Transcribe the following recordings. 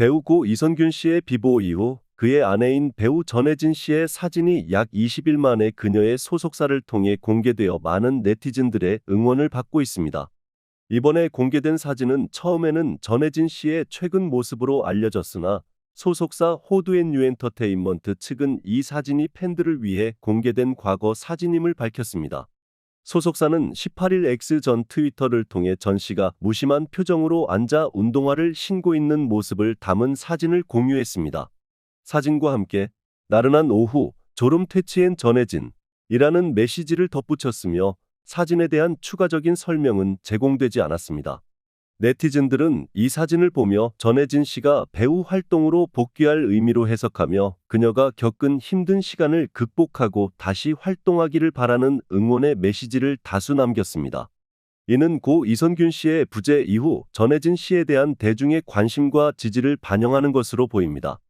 배우 고 이선균 씨의 비보 이후 그의 아내인 배우 전혜진 씨의 사진이 약 20일 만에 그녀의 소속사를 통해 공개되어 많은 네티즌들의 응원을 받고 있습니다. 이번에 공개된 사진은 처음에는 전혜진 씨의 최근 모습으로 알려졌으나 소속사 호두앤뉴 엔터테인먼트 측은 이 사진이 팬들을 위해 공개된 과거 사진임을 밝혔습니다. 소속사는 18일 X 전 트위터를 통해 전 씨가 무심한 표정으로 앉아 운동화를 신고 있는 모습을 담은 사진을 공유했습니다. 사진과 함께 나른한 오후 졸음 퇴치엔 전해진 이라는 메시지를 덧붙였으며 사진에 대한 추가적인 설명은 제공되지 않았습니다. 네티즌들은 이 사진을 보며 전혜진 씨가 배우 활동으로 복귀할 의미로 해석하며 그녀가 겪은 힘든 시간을 극복하고 다시 활동하기를 바라는 응원의 메시지를 다수 남겼습니다. 이는 고 이선균 씨의 부재 이후 전혜진 씨에 대한 대중의 관심과 지지를 반영하는 것으로 보입니다.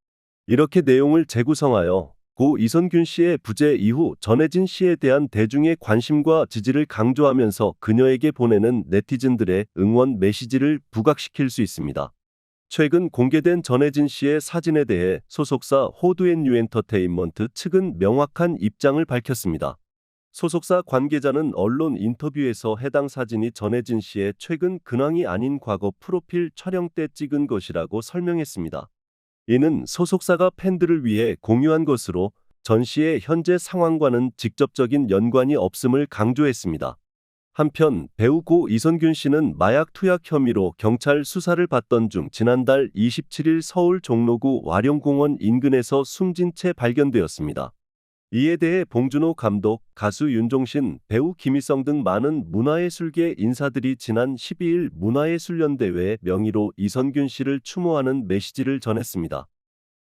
이렇게 내용을 재구성하여 고 이선균 씨의 부재 이후 전혜진 씨에 대한 대중의 관심과 지지를 강조하면서 그녀에게 보내는 네티즌들의 응원 메시지를 부각시킬 수 있습니다. 최근 공개된 전혜진 씨의 사진에 대해 소속사 호두앤뉴 엔터테인먼트 측은 명확한 입장을 밝혔습니다. 소속사 관계자는 언론 인터뷰에서 해당 사진이 전혜진 씨의 최근 근황이 아닌 과거 프로필 촬영 때 찍은 것이라고 설명했습니다. 이는 소속사가 팬들을 위해 공유한 것으로 전 씨의 현재 상황과는 직접적인 연관이 없음을 강조했습니다. 한편 배우 고 이선균 씨는 마약 투약 혐의로 경찰 수사를 받던 중 지난달 27일 서울 종로구 와룡공원 인근에서 숨진 채 발견되었습니다. 이에 대해 봉준호 감독, 가수 윤종신, 배우 김희성 등 많은 문화예술계 인사들이 지난 12일 문화예술연대회 명의로 이선균 씨를 추모하는 메시지를 전했습니다.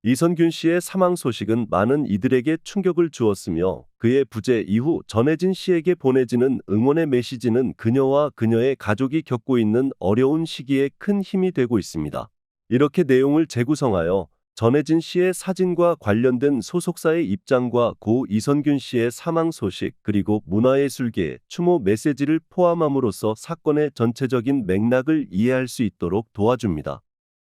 이선균 씨의 사망 소식은 많은 이들에게 충격을 주었으며 그의 부재 이후 전혜진 씨에게 보내지는 응원의 메시지는 그녀와 그녀의 가족이 겪고 있는 어려운 시기에 큰 힘이 되고 있습니다. 이렇게 내용을 재구성하여 전혜진 씨의 사진과 관련된 소속사의 입장과 고 이선균 씨의 사망 소식 그리고 문화예술계의 추모 메시지를 포함함으로써 사건의 전체적인 맥락을 이해할 수 있도록 도와줍니다.